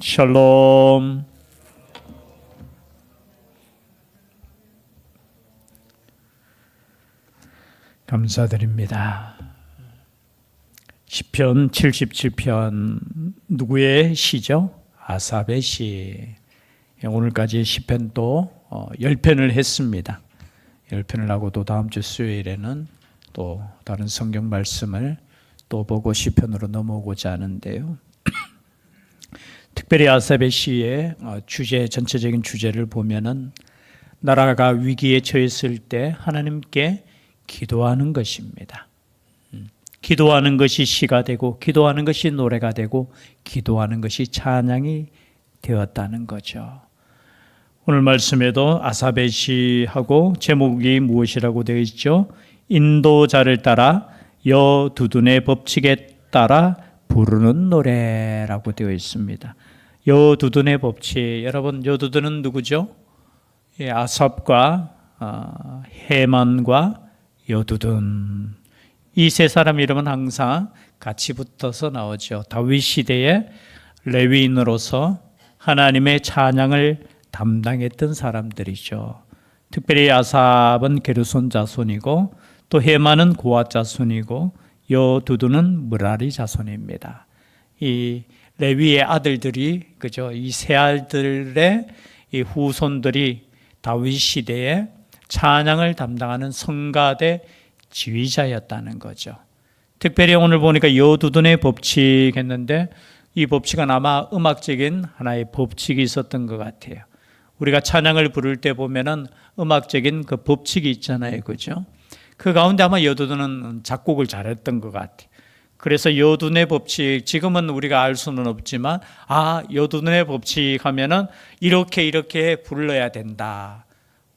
샬롬. 감사드립니다. 시편 77편 누구의 시죠? 아삽의 시. 오늘까지 시편 또 10편을 했습니다. 10편을 하고 또 다음 주 수요일에는 또 다른 성경 말씀을 또 보고 시편으로 넘어오고자 하는데요. 특별히 아삽의 시의 어, 주제 전체적인 주제를 보면은 나라가 위기에 처했을 때 하나님께 기도하는 것입니다. 음, 기도하는 것이 시가 되고 기도하는 것이 노래가 되고 기도하는 것이 찬양이 되었다는 거죠. 오늘 말씀에도 아사베 시하고 제목이 무엇이라고 되어 있죠? 인도자를 따라 여두둔의 법칙에 따라 부르는 노래라고 되어 있습니다. 여두둔의 법칙 여러분 여두둔은 누구죠? 예, 아삽과 어, 해만과 여두둔 이 세 사람 이름은 항상 같이 붙어서 나오죠. 다윗 시대의 레위인으로서 하나님의 찬양을 담당했던 사람들이죠. 특별히 아삽은 게르손 자손이고 또 해만은 고아 자손이고 여두두는 무라리 자손입니다. 이 레위의 아들들이 그죠? 이 세 아들의 이 후손들이 다윗 시대에 찬양을 담당하는 성가대 지휘자였다는 거죠. 특별히 오늘 보니까 여두둔의 법칙 했는데 이 법칙은 아마 음악적인 하나의 법칙이 있었던 것 같아요. 우리가 찬양을 부를 때 보면은 음악적인 그 법칙이 있잖아요. 그죠? 그 가운데 아마 여두둔은 작곡을 잘했던 것 같아요. 그래서 여둔의 법칙 지금은 우리가 알 수는 없지만 아 여둔의 법칙 하면은 이렇게 이렇게 불러야 된다.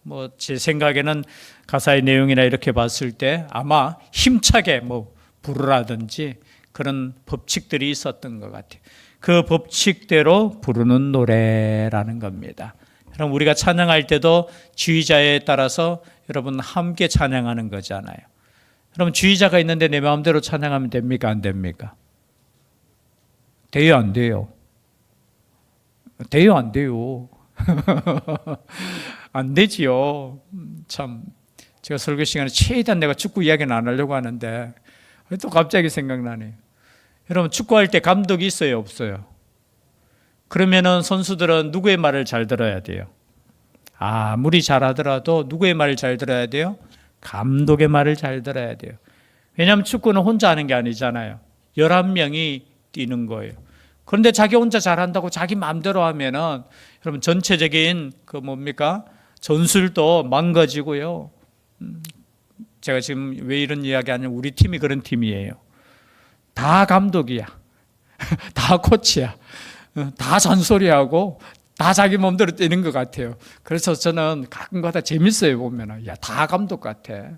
뭐 제 생각에는 가사의 내용이나 이렇게 봤을 때 아마 힘차게 뭐 부르라든지 그런 법칙들이 있었던 것 같아요. 그 법칙대로 부르는 노래라는 겁니다. 그럼 우리가 찬양할 때도 지휘자에 따라서 여러분 함께 찬양하는 거잖아요. 그럼 주의자가 있는데 내 마음대로 찬양하면 됩니까? 안 됩니까? 돼요? 안 돼요? 돼요? 안 돼요? 안 되지요. 참, 제가 설교 시간에 최대한 내가 축구 이야기는 안 하려고 하는데, 또 갑자기 생각나네요. 여러분, 축구할 때 감독이 있어요? 없어요? 그러면은 선수들은 누구의 말을 잘 들어야 돼요? 아무리 잘하더라도 누구의 말을 잘 들어야 돼요? 감독의 말을 잘 들어야 돼요. 왜냐하면 축구는 혼자 하는 게 아니잖아요. 11명이 뛰는 거예요. 그런데 자기 혼자 잘한다고 자기 마음대로 하면은 여러분 전체적인 그 뭡니까? 전술도 망가지고요. 음, 제가 지금 왜 이런 이야기 하냐면 우리 팀이 그런 팀이에요. 다 감독이야. 다 코치야. 어, 다 잔소리하고 다 자기 몸대로 뛰는 것 같아요. 그래서 저는 가끔가다 재밌어요 보면은 야다 감독 같아.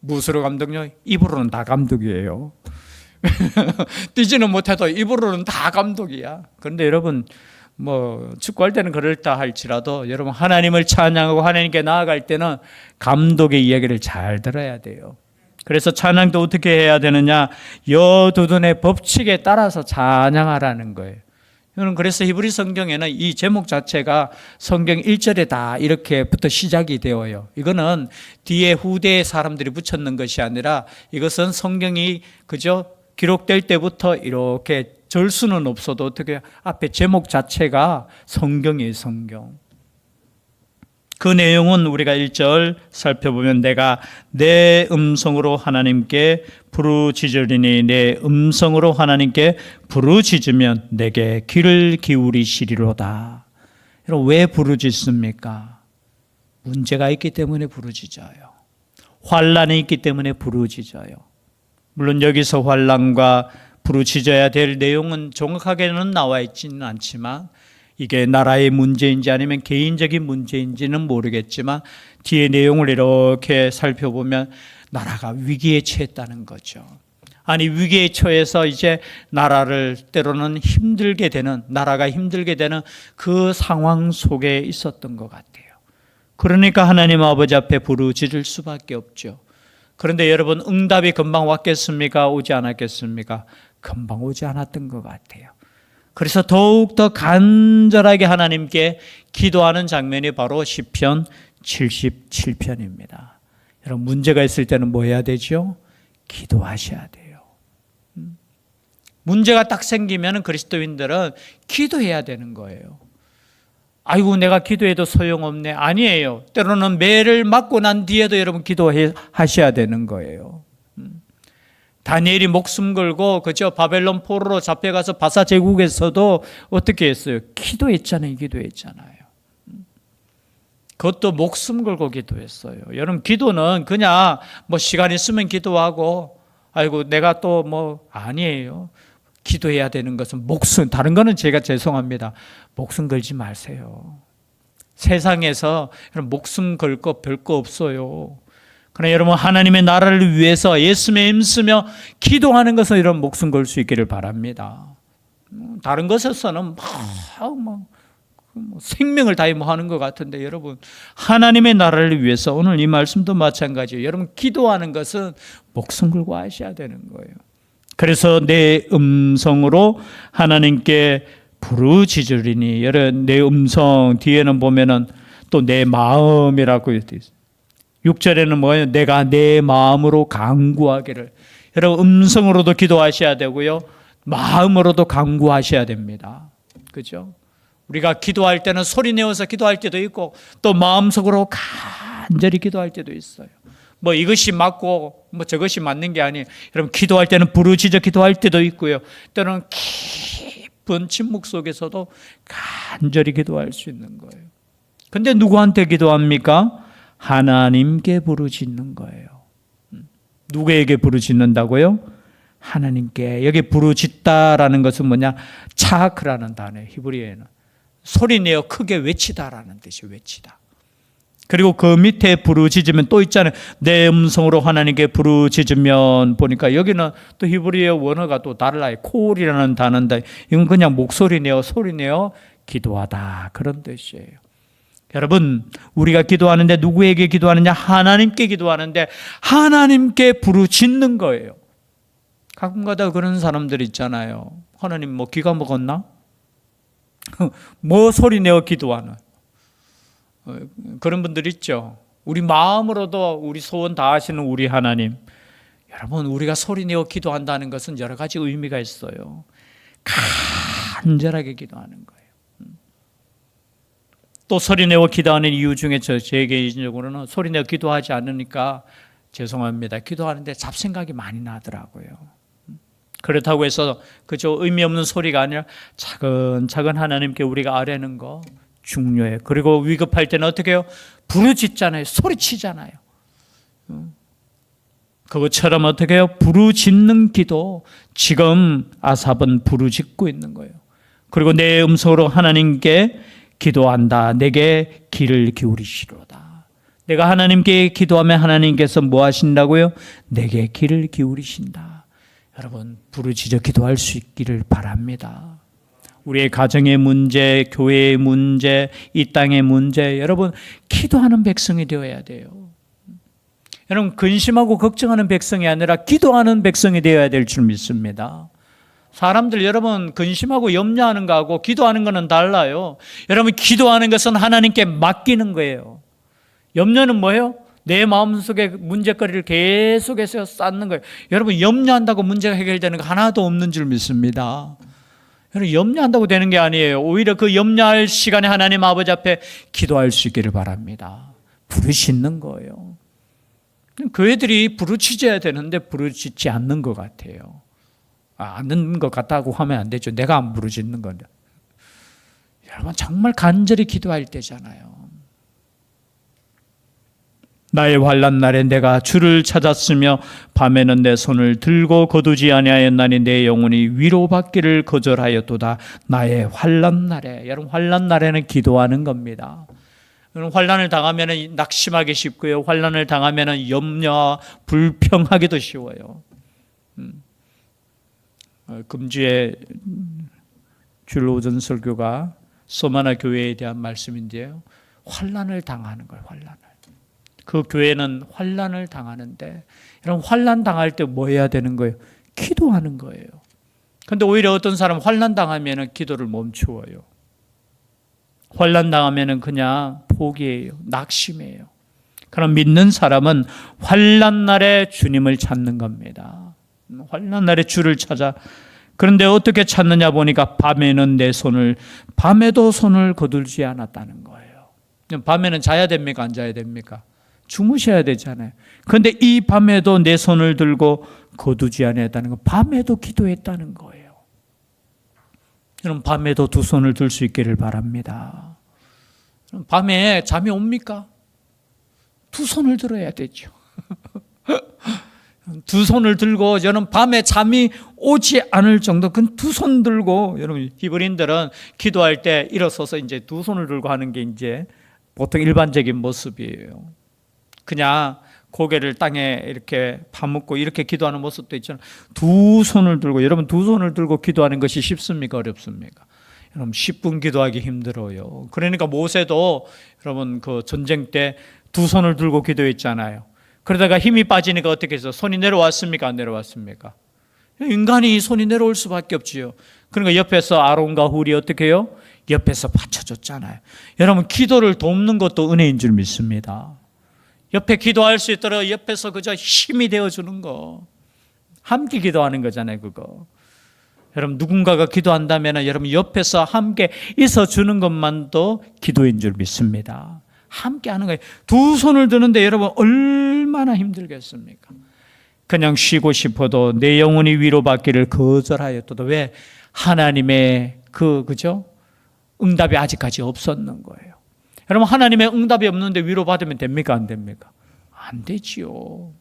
무수로 감독요? 입으로는 다 감독이에요. 뛰지는 못해도 입으로는 다 감독이야. 그런데 여러분 뭐 축구할 때는 그럴다 할지라도 여러분 하나님을 찬양하고 하나님께 나아갈 때는 감독의 이야기를 잘 들어야 돼요. 그래서 찬양도 어떻게 해야 되느냐? 여두둔의 법칙에 따라서 찬양하라는 거예요. 저는 그래서 히브리 성경에는 이 제목 자체가 성경 1절에 다 이렇게부터 시작이 되어요. 이거는 뒤에 후대의 사람들이 붙였는 것이 아니라 이것은 성경이 그저 기록될 때부터 이렇게 절 수는 없어도 어떻게 앞에 제목 자체가 성경이에요, 성경. 그 내용은 우리가 1절 살펴보면 내가 내 음성으로 하나님께 부르짖으리니 내 음성으로 하나님께 부르짖으면 내게 귀를 기울이시리로다. 여러분 왜 부르짖습니까? 문제가 있기 때문에 부르짖어요. 환란이 있기 때문에 부르짖어요. 물론 여기서 환란과 부르짖어야 될 내용은 정확하게는 나와 있지는 않지만 이게 나라의 문제인지 아니면 개인적인 문제인지는 모르겠지만 뒤에 내용을 이렇게 살펴보면 나라가 위기에 처했다는 거죠. 아니 위기에 처해서 이제 나라를 때로는 힘들게 되는 나라가 힘들게 되는 그 상황 속에 있었던 것 같아요. 그러니까 하나님 아버지 앞에 부르짖을 수밖에 없죠. 그런데 여러분 응답이 금방 왔겠습니까? 오지 않았겠습니까? 금방 오지 않았던 것 같아요. 그래서 더욱 더 간절하게 하나님께 기도하는 장면이 바로 시편 77편입니다. 여러분 문제가 있을 때는 뭐 해야 되죠? 기도하셔야 돼요. 음. 문제가 딱 생기면 그리스도인들은 기도해야 되는 거예요. 아이고 내가 기도해도 소용없네. 아니에요. 때로는 매를 맞고 난 뒤에도 여러분 기도하셔야 되는 거예요. 음. 다니엘이 목숨 걸고 그죠 바벨론 포로로 잡혀가서 바사 제국에서도 어떻게 했어요? 기도했잖아요. 기도했잖아요. 음. 그것도 목숨 걸고 기도했어요. 여러분 기도는 그냥 뭐 시간 있으면 기도하고 아이고 내가 또 뭐 아니에요. 기도해야 되는 것은 목숨 다른 거는 제가 죄송합니다. 목숨 걸지 마세요. 세상에서 목숨 걸 거 별거 없어요. 그러나 여러분 하나님의 나라를 위해서 예수님의 힘쓰며 기도하는 것은 이런 목숨 걸 수 있기를 바랍니다. 음, 다른 것에서는 막, 막뭐 생명을 다해 뭐 하는 것 같은데 여러분 하나님의 나라를 위해서 오늘 이 말씀도 마찬가지예요. 여러분 기도하는 것은 목숨 걸고 하셔야 되는 거예요. 그래서 내 음성으로 하나님께 부르짖으리니 여러분 내 음성 뒤에는 보면은 또 내 마음이라고 되어 있어요. 6절에는 뭐예요? 내가 내 마음으로 강구하기를. 여러분 음성으로도 기도하셔야 되고요. 마음으로도 강구하셔야 됩니다. 그죠? 우리가 기도할 때는 소리 내어서 기도할 때도 있고 또 마음속으로 간절히 기도할 때도 있어요. 뭐 이것이 맞고 뭐 저것이 맞는 게 아니에요. 여러분 기도할 때는 부르짖어 기도할 때도 있고요. 때로는 깊은 침묵 속에서도 간절히 기도할 수 있는 거예요. 근데 누구한테 기도합니까? 하나님께 부르짖는 거예요. 음. 누구에게 부르짖는다고요? 하나님께. 여기 부르짖다라는 것은 뭐냐? 차크라는 단어예요. 히브리어에는. 소리 내어 크게 외치다라는 뜻이 외치다. 그리고 그 밑에 부르짖으면 또 있잖아요. 내 음성으로 하나님께 부르짖으면 보니까 여기는 또 히브리어 원어가 또 달라요. 콜이라는 단어인데 이건 그냥 목소리 내어 소리 내어 기도하다 그런 뜻이에요. 여러분, 우리가 기도하는데 누구에게 기도하느냐? 하나님께 기도하는데 하나님께 부르짖는 거예요. 가끔가다 그런 사람들 있잖아요. 하나님 뭐 기가 먹었나? 뭐 소리 내어 기도하는 어, 그런 분들 있죠. 우리 마음으로도 우리 소원 다 하시는 우리 하나님. 여러분 우리가 소리 내어 기도한다는 것은 여러 가지 의미가 있어요. 간절하게 기도하는 거예요. 음. 또 소리 내어 기도하는 이유 중에 저 제 개인적으로는 소리 내어 기도하지 않으니까 죄송합니다. 기도하는데 잡생각이 많이 나더라고요. 그렇다고 해서 그저 의미 없는 소리가 아니라 차근차근 하나님께 우리가 아뢰는 거 중요해요. 그리고 위급할 때는 어떻게 해요? 부르짖잖아요. 소리치잖아요. 그것처럼 어떻게 해요? 부르짖는 기도. 지금 아삽은 부르짖고 있는 거예요. 그리고 내 음성으로 하나님께 기도한다. 내게 귀를 기울이시로다. 내가 하나님께 기도하면 하나님께서 뭐 하신다고요? 내게 귀를 기울이신다. 여러분 부르짖어 기도할 수 있기를 바랍니다. 우리의 가정의 문제, 교회의 문제, 이 땅의 문제, 여러분 기도하는 백성이 되어야 돼요. 여러분 근심하고 걱정하는 백성이 아니라 기도하는 백성이 되어야 될 줄 믿습니다. 사람들 여러분 근심하고 염려하는 거하고 기도하는 거는 달라요. 여러분 기도하는 것은 하나님께 맡기는 거예요. 염려는 뭐예요? 내 마음속에 문제거리를 계속해서 쌓는 거예요. 여러분 염려한다고 문제가 해결되는 거 하나도 없는 줄 믿습니다. 여러분 염려한다고 되는 게 아니에요. 오히려 그 염려할 시간에 하나님 아버지 앞에 기도할 수 있기를 바랍니다. 부르짖는 거예요. 교회들이 부르짖어야 되는데 부르짖지 않는 것 같아요. 아, 않는 것 같다고 하면 안 되죠. 내가 안 부르짖는 건데. 여러분 정말 간절히 기도할 때잖아요. 나의 환란 날에 내가 주를 찾았으며 밤에는 내 손을 들고 거두지 아니하였나니 내 영혼이 위로받기를 거절하였도다. 나의 환란 날에 여러분 환란 날에는 기도하는 겁니다. 환란을 당하면 낙심하기 쉽고요. 환란을 당하면 염려, 불평하기도 쉬워요. 음. 어, 금주에 줄오전 설교가 소마나 교회에 대한 말씀인데요. 환란을 당하는 걸 환란을. 그 교회는 환란을 당하는데 이런 환란 당할 때 뭐 해야 되는 거예요? 기도하는 거예요. 근데 오히려 어떤 사람 환난 당하면은 기도를 멈추어요. 환난 당하면은 그냥 포기해요. 낙심해요. 그럼 믿는 사람은 환난 날에 주님을 찾는 겁니다. 환난 날에 주를 찾아 그런데 어떻게 찾느냐 보니까 밤에는 내 손을 밤에도 손을 거들지 않았다는 거예요. 밤에는 자야 됩니까? 안 자야 됩니까? 주무셔야 되잖아요. 그런데 이 밤에도 내 손을 들고 거두지 않았다는 거. 밤에도 기도했다는 거예요. 여러분 밤에도 두 손을 들 수 있기를 바랍니다. 밤에 잠이 옵니까? 두 손을 들어야 되죠. 두 손을 들고 저는 밤에 잠이 오지 않을 정도 그두손 들고 여러분 히브리인들은 기도할 때 일어서서 이제 두 손을 들고 하는 게 이제 보통 일반적인 모습이에요. 그냥 고개를 땅에 이렇게 파묻고 이렇게 기도하는 모습도 있잖아요. 두 손을 들고 여러분 두 손을 들고 기도하는 것이 쉽습니까 어렵습니까? 여러분 10분 기도하기 힘들어요. 그러니까 모세도 여러분 그 전쟁 때 두 손을 들고 기도했잖아요. 그러다가 힘이 빠지니까 어떻게 해서 손이 내려왔습니까? 안 내려왔습니까? 인간이 손이 내려올 수밖에 없지요. 그러니까 옆에서 아론과 훌이 어떻게 해요? 옆에서 받쳐줬잖아요. 여러분 기도를 돕는 것도 은혜인 줄 믿습니다. 옆에 기도할 수 있도록 옆에서 그저 힘이 되어주는 거. 함께 기도하는 거잖아요, 그거. 여러분 누군가가 기도한다면 여러분 옆에서 함께 있어 주는 것만도 기도인 줄 믿습니다. 함께 하는 거예요. 두 손을 드는데 여러분 얼마나 힘들겠습니까? 그냥 쉬고 싶어도 내 영혼이 위로받기를 거절하였도다. 왜? 하나님의 그 그죠? 응답이 아직까지 없었는 거예요. 여러분 하나님의 응답이 없는데 위로받으면 됩니까? 안 됩니까? 안 되지요.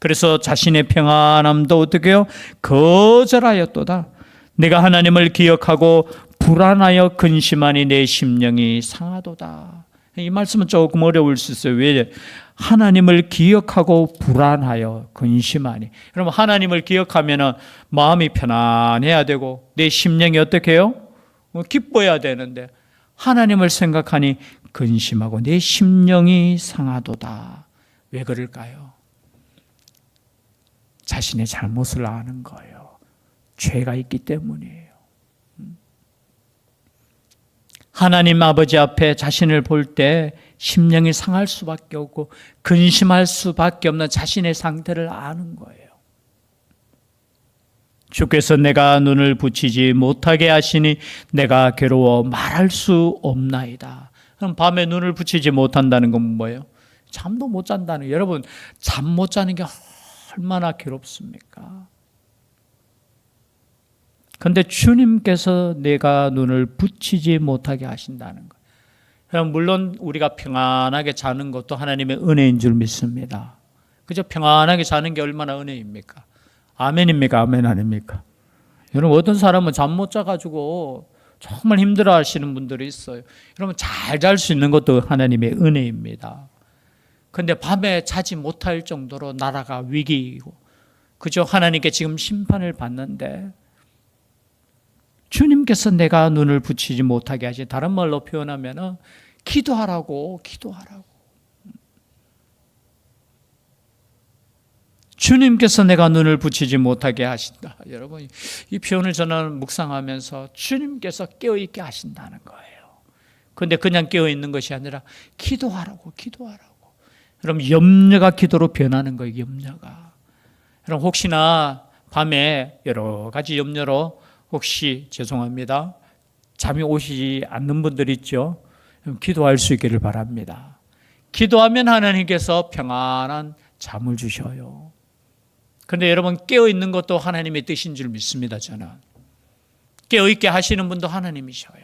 그래서 자신의 평안함도 어떻게 해요? 거절하였도다. 내가 하나님을 기억하고 불안하여 근심하니 내 심령이 상하도다. 이 말씀은 조금 어려울 수 있어요. 왜? 하나님을 기억하고 불안하여 근심하니. 여러분 하나님을 기억하면은 마음이 편안해야 되고 내 심령이 어떻게 해요? 뭐 기뻐야 되는데 하나님을 생각하니 근심하고 내 심령이 상하도다. 왜 그럴까요? 자신의 잘못을 아는 거예요. 죄가 있기 때문이에요. 하나님 아버지 앞에 자신을 볼 때 심령이 상할 수밖에 없고 근심할 수밖에 없는 자신의 상태를 아는 거예요. 주께서 내가 눈을 붙이지 못하게 하시니 내가 괴로워 말할 수 없나이다. 그럼 밤에 눈을 붙이지 못한다는 건 뭐예요? 잠도 못 잔다는. 여러분 잠 못 자는 게 얼마나 괴롭습니까? 근데 주님께서 내가 눈을 붙이지 못하게 하신다는 거예요. 물론 우리가 평안하게 자는 것도 하나님의 은혜인 줄 믿습니다. 그저 평안하게 자는 게 얼마나 은혜입니까? 아멘입니까? 아멘 아닙니까? 여러분 어떤 사람은 잠 못 자가지고 정말 힘들어 하시는 분들이 있어요. 여러분 잘 잘 수 있는 것도 하나님의 은혜입니다. 근데 밤에 자지 못할 정도로 나라가 위기이고 그저 하나님께 지금 심판을 받는데 주님께서 내가 눈을 붙이지 못하게 하시 다른 말로 표현하면 기도하라고 기도하라고 주님께서 내가 눈을 붙이지 못하게 하신다. 여러분 이 표현을 저는 묵상하면서 주님께서 깨어 있게 하신다는 거예요. 근데 그냥 깨어 있는 것이 아니라 기도하라고 기도하라고. 여러분 염려가 기도로 변하는 거예요. 염려가. 여러분 혹시나 밤에 여러 가지 염려로 혹시 죄송합니다. 잠이 오시지 않는 분들 있죠. 기도할 수 있기를 바랍니다. 기도하면 하나님께서 평안한 잠을 주셔요. 그런데 여러분 깨어 있는 것도 하나님의 뜻인 줄 믿습니다. 저는 깨어 있게 하시는 분도 하나님이셔요.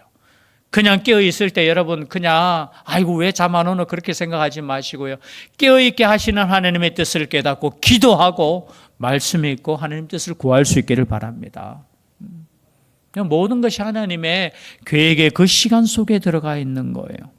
그냥 깨어 있을 때 여러분 그냥 아이고 왜 잠 안 오나 그렇게 생각하지 마시고요. 깨어 있게 하시는 하나님의 뜻을 깨닫고 기도하고 말씀이 있고 하나님 뜻을 구할 수 있기를 바랍니다. 모든 것이 하나님의 계획의 그 시간 속에 들어가 있는 거예요.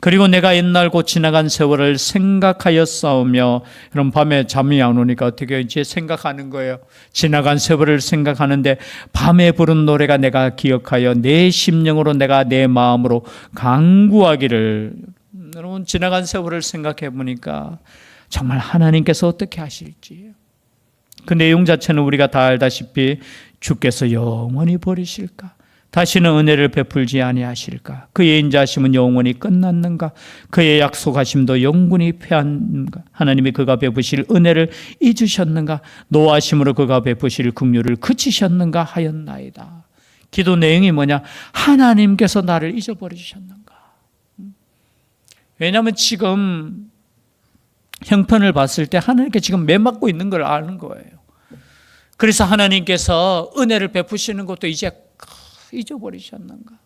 그리고 내가 옛날 곧 지나간 세월을 생각하여 싸우며 그럼 밤에 잠이 안 오니까 어떻게 이제 생각하는 거예요. 지나간 세월을 생각하는데 밤에 부른 노래가 내가 기억하여 내 심령으로 내가 내 마음으로 강구하기를 여러분 지나간 세월을 생각해 보니까 정말 하나님께서 어떻게 하실지 그 내용 자체는 우리가 다 알다시피 주께서 영원히 버리실까? 다시는 은혜를 베풀지 아니하실까? 그의 인자심은 영원히 끝났는가? 그의 약속하심도 영원히 패한가? 하나님이 그가 베푸실 은혜를 잊으셨는가? 노하심으로 그가 베푸실 긍휼을 그치셨는가 하였나이다. 기도 내용이 뭐냐? 하나님께서 나를 잊어버리셨는가? 왜냐하면 지금 형편을 봤을 때 하나님께 지금 매 맞고 있는 걸 아는 거예요. 그래서 하나님께서 은혜를 베푸시는 것도 이제 잊어버리셨는가?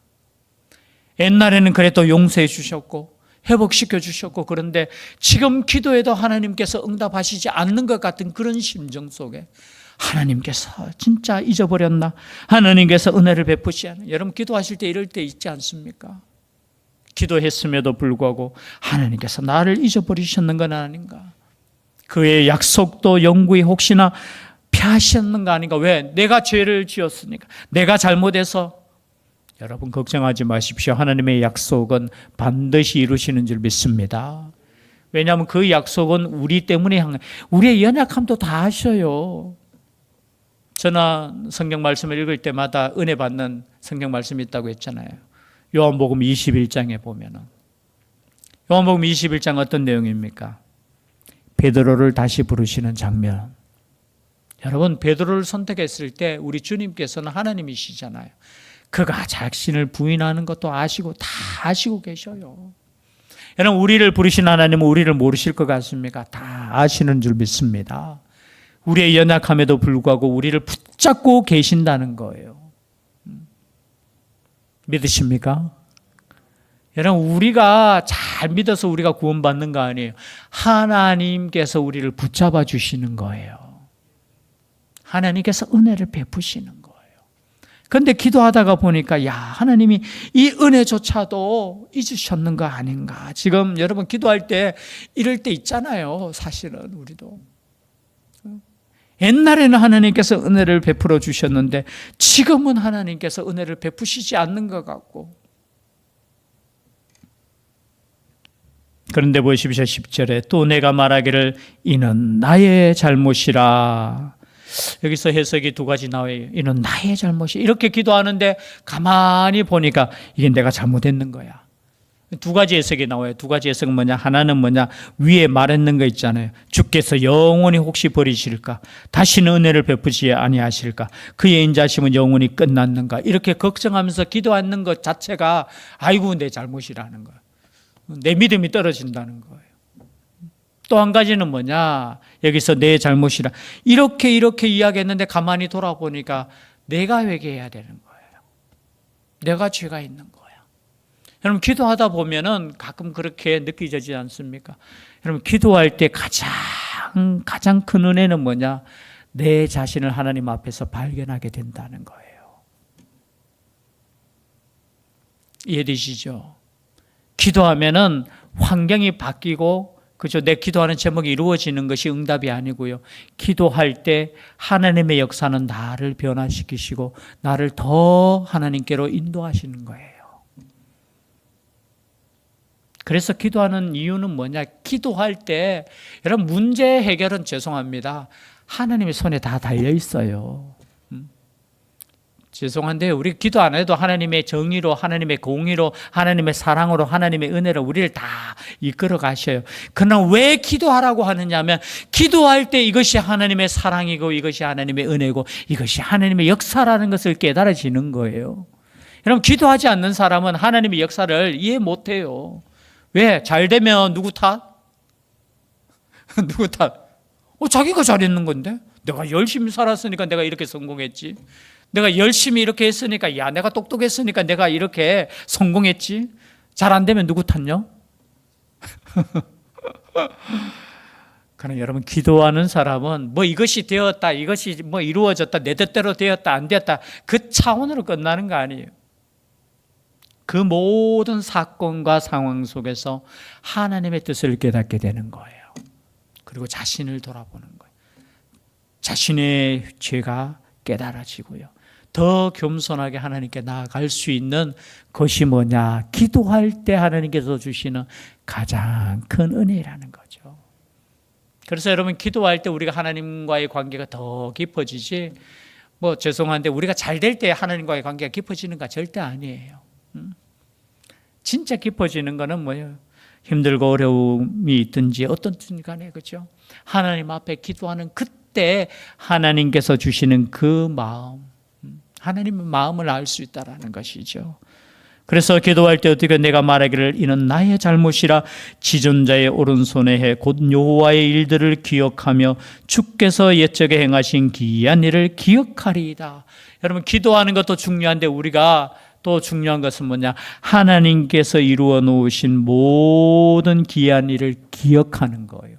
옛날에는 그래도 용서해 주셨고 회복시켜 주셨고 그런데 지금 기도에도 하나님께서 응답하시지 않는 것 같은 그런 심정 속에 하나님께서 진짜 잊어버렸나? 하나님께서 은혜를 베푸시 않나? 여러분 기도하실 때 이럴 때 있지 않습니까? 기도했음에도 불구하고 하나님께서 나를 잊어버리셨는 건 아닌가? 그의 약속도 영구히 혹시나 피하셨는 거 아닌가? 왜? 내가 죄를 지었으니까. 내가 잘못해서 여러분 걱정하지 마십시오. 하나님의 약속은 반드시 이루시는 줄 믿습니다. 왜냐하면 그 약속은 우리 때문에 향 우리의 연약함도 다 아셔요. 저나 성경 말씀을 읽을 때마다 은혜 받는 성경 말씀이 있다고 했잖아요. 요한복음 21장에 보면은 요한복음 21장 어떤 내용입니까? 베드로를 다시 부르시는 장면. 여러분 베드로를 선택했을 때 우리 주님께서는 하나님이시잖아요. 그가 자신을 부인하는 것도 아시고 다 아시고 계셔요. 여러분 우리를 부르신 하나님은 우리를 모르실 것 같습니까? 다 아시는 줄 믿습니다. 우리의 연약함에도 불구하고 우리를 붙잡고 계신다는 거예요. 믿으십니까? 여러분 우리가 잘 믿어서 우리가 구원받는 거 아니에요. 하나님께서 우리를 붙잡아 주시는 거예요. 하나님께서 은혜를 베푸시는 거예요. 근데 기도하다가 보니까 야 하나님이 이 은혜조차도 잊으셨는 거 아닌가. 지금 여러분 기도할 때 이럴 때 있잖아요. 사실은 우리도. 옛날에는 하나님께서 은혜를 베풀어 주셨는데 지금은 하나님께서 은혜를 베푸시지 않는 것 같고 그런데 보십시오 10절에 또 내가 말하기를 이는 나의 잘못이라 여기서 해석이 두 가지 나와요 이는 나의 잘못이 이렇게 기도하는데 가만히 보니까 이게 내가 잘못했는 거야 두 가지 해석이 나와요. 두 가지 해석은 뭐냐? 하나는 뭐냐? 위에 말했는 거 있잖아요. 주께서 영원히 혹시 버리실까? 다시는 은혜를 베푸지 아니하실까? 그의 인자심은 영원히 끝났는가? 이렇게 걱정하면서 기도하는 것 자체가 아이고 내 잘못이라는 거예요. 내 믿음이 떨어진다는 거예요. 또 한 가지는 뭐냐? 여기서 내 잘못이라 이렇게 이렇게 이야기했는데 가만히 돌아보니까 내가 회개해야 되는 거예요. 내가 죄가 있는 거예요. 여러분 기도하다 보면은 가끔 그렇게 느껴지지 않습니까? 여러분 기도할 때 가장 가장 큰 은혜는 뭐냐? 내 자신을 하나님 앞에서 발견하게 된다는 거예요. 이해되시죠? 기도하면은 환경이 바뀌고 그죠? 내 기도하는 제목이 이루어지는 것이 응답이 아니고요. 기도할 때 하나님의 역사는 나를 변화시키시고 나를 더 하나님께로 인도하시는 거예요. 그래서 기도하는 이유는 뭐냐? 기도할 때 여러분 문제 해결은 죄송합니다. 하나님의 손에 다 달려 있어요. 음? 죄송한데 우리 기도 안 해도 하나님의 정의로 하나님의 공의로 하나님의 사랑으로 하나님의 은혜로 우리를 다 이끌어 가셔요. 그러나 왜 기도하라고 하느냐면 기도할 때 이것이 하나님의 사랑이고 이것이 하나님의 은혜고 이것이 하나님의 역사라는 것을 깨달아지는 거예요. 여러분 기도하지 않는 사람은 하나님의 역사를 이해 못 해요. 왜? 잘 되면 누구 탓? 누구 탓? 어, 자기가 잘했는 건데? 내가 열심히 살았으니까 내가 이렇게 성공했지. 내가 열심히 이렇게 했으니까, 야, 내가 똑똑했으니까 내가 이렇게 성공했지. 잘 안 되면 누구 탓요? 그러나 여러분, 기도하는 사람은 뭐 이것이 되었다, 이것이 뭐 이루어졌다, 내 뜻대로 되었다, 안 되었다, 그 차원으로 끝나는 거 아니에요. 그 모든 사건과 상황 속에서 하나님의 뜻을 깨닫게 되는 거예요. 그리고 자신을 돌아보는 거예요. 자신의 죄가 깨달아지고요. 더 겸손하게 하나님께 나아갈 수 있는 것이 뭐냐? 기도할 때 하나님께서 주시는 가장 큰 은혜라는 거죠. 그래서 여러분 기도할 때 우리가 하나님과의 관계가 더 깊어지지 뭐 죄송한데 우리가 잘 될 때 하나님과의 관계가 깊어지는가 절대 아니에요. 음? 진짜 깊어지는 거는 뭐예요? 힘들고 어려움이 있든지 어떻든 간에 그렇죠? 하나님 앞에 기도하는 그때 하나님께서 주시는 그 마음, 음, 하나님의 마음을 알 수 있다라는 것이죠. 그래서 기도할 때 어떻게 내가 말하기를 이는 나의 잘못이라 지존자의 오른손에 해 곧 여호와의 일들을 기억하며 주께서 옛적에 행하신 기이한 일을 기억하리이다. 여러분 기도하는 것도 중요한데 우리가 또 중요한 것은 뭐냐? 하나님께서 이루어 놓으신 모든 기이한 일을 기억하는 거예요.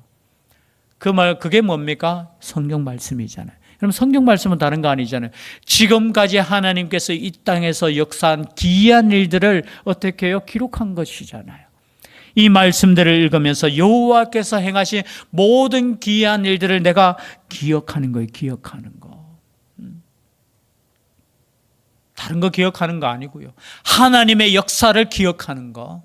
그 말 그게 뭡니까? 성경 말씀이잖아요. 그럼 성경 말씀은 다른 거 아니잖아요. 지금까지 하나님께서 이 땅에서 역사한 기이한 일들을 어떻게 해요? 기록한 것이잖아요. 이 말씀들을 읽으면서 여호와께서 행하신 모든 기이한 일들을 내가 기억하는 거예요. 기억하는 거. 음. 다른 거 기억하는 거 아니고요. 하나님의 역사를 기억하는 거.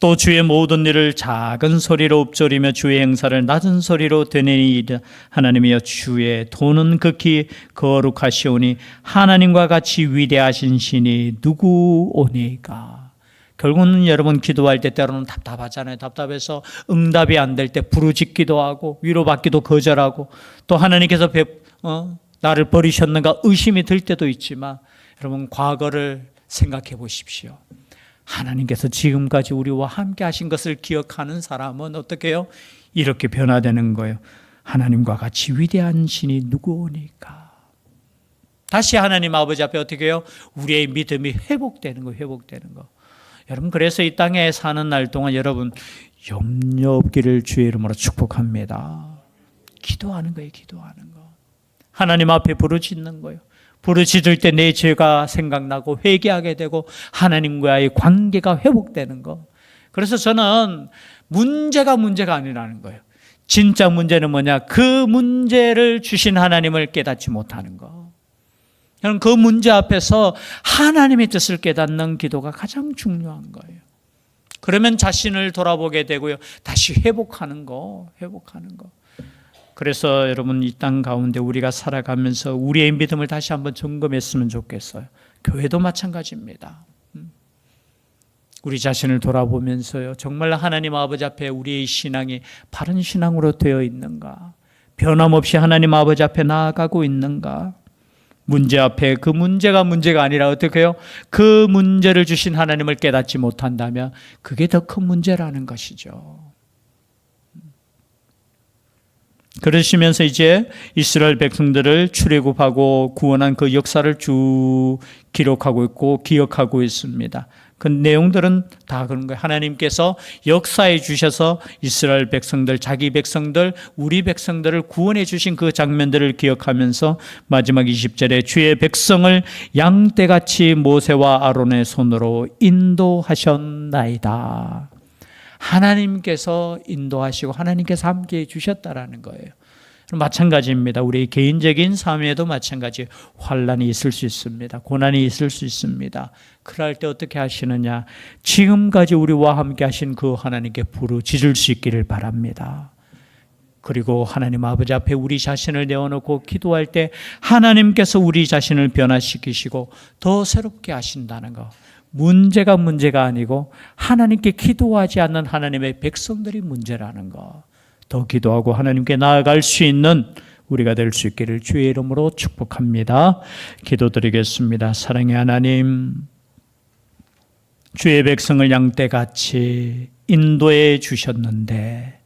또 주의 모든 일을 작은 소리로 읊조리며 주의 행사를 낮은 소리로 되뇌이다 하나님이여 주의 도는 극히 거룩하시오니 하나님과 같이 위대하신 신이 누구오니까? 결국은 여러분 기도할 때 때로는 답답하잖아요. 답답해서 응답이 안 될 때 부르짖기도 하고 위로받기도 거절하고 또 하나님께서 배, 어, 나를 버리셨는가 의심이 들 때도 있지만 여러분 과거를 생각해 보십시오 하나님께서 지금까지 우리와 함께 하신 것을 기억하는 사람은 어떻게 해요? 이렇게 변화되는 거예요. 하나님과 같이 위대한 신이 누구오니까. 다시 하나님 아버지 앞에 어떻게 해요? 우리의 믿음이 회복되는 거, 회복되는 거. 여러분, 그래서 이 땅에 사는 날 동안 여러분, 염려 없기를 주의 이름으로 축복합니다. 기도하는 거예요, 기도하는 거. 하나님 앞에 부르짖는 거예요. 부르짖을 때 내 죄가 생각나고 회개하게 되고 하나님과의 관계가 회복되는 거. 그래서 저는 문제가 문제가 아니라는 거예요. 진짜 문제는 뭐냐? 그 문제를 주신 하나님을 깨닫지 못하는 거. 저는 그 문제 앞에서 하나님의 뜻을 깨닫는 기도가 가장 중요한 거예요. 그러면 자신을 돌아보게 되고요. 다시 회복하는 거, 회복하는 거. 그래서 여러분 이 땅 가운데 우리가 살아가면서 우리의 믿음을 다시 한번 점검했으면 좋겠어요. 교회도 마찬가지입니다. 음. 우리 자신을 돌아보면서요. 정말 하나님 아버지 앞에 우리의 신앙이 바른 신앙으로 되어 있는가? 변함없이 하나님 아버지 앞에 나아가고 있는가? 문제 앞에 그 문제가 문제가 아니라 어떻게 해요? 그 문제를 주신 하나님을 깨닫지 못한다면 그게 더 큰 문제라는 것이죠. 그러시면서 이제 이스라엘 백성들을 출애굽하고 구원한 그 역사를 쭉 기록하고 있고 기억하고 있습니다. 그 내용들은 다 그런 거예요. 하나님께서 역사해 주셔서 이스라엘 백성들, 자기 백성들, 우리 백성들을 구원해 주신 그 장면들을 기억하면서 마지막 20절에 주의 백성을 양떼같이 모세와 아론의 손으로 인도하셨나이다. 하나님께서 인도하시고 하나님께서 함께 해 주셨다라는 거예요. 마찬가지입니다. 우리 개인적인 삶에도 마찬가지 환란이 있을 수 있습니다. 고난이 있을 수 있습니다. 그럴 때 어떻게 하시느냐? 지금까지 우리와 함께 하신 그 하나님께 부르짖을 수 있기를 바랍니다. 그리고 하나님 아버지 앞에 우리 자신을 내어놓고 기도할 때 하나님께서 우리 자신을 변화시키시고 더 새롭게 하신다는 것. 문제가 문제가 아니고 하나님께 기도하지 않는 하나님의 백성들이 문제라는 것. 더 기도하고 하나님께 나아갈 수 있는 우리가 될 수 있기를 주의 이름으로 축복합니다. 기도드리겠습니다. 사랑의 하나님, 주의 백성을 양떼같이 인도해 주셨는데,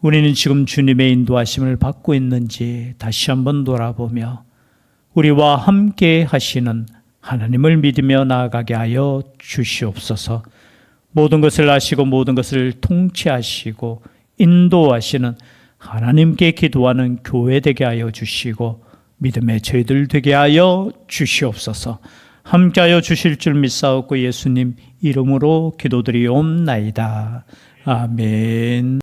우리는 지금 주님의 인도하심을 받고 있는지 다시 한번 돌아보며, 우리와 함께 하시는 하나님을 믿으며 나아가게 하여 주시옵소서. 모든 것을 아시고 모든 것을 통치하시고 인도하시는 하나님께 기도하는 교회 되게 하여 주시고 믿음의 저희들 되게 하여 주시옵소서. 함께하여 주실 줄 믿사옵고 예수님 이름으로 기도드리옵나이다. 아멘.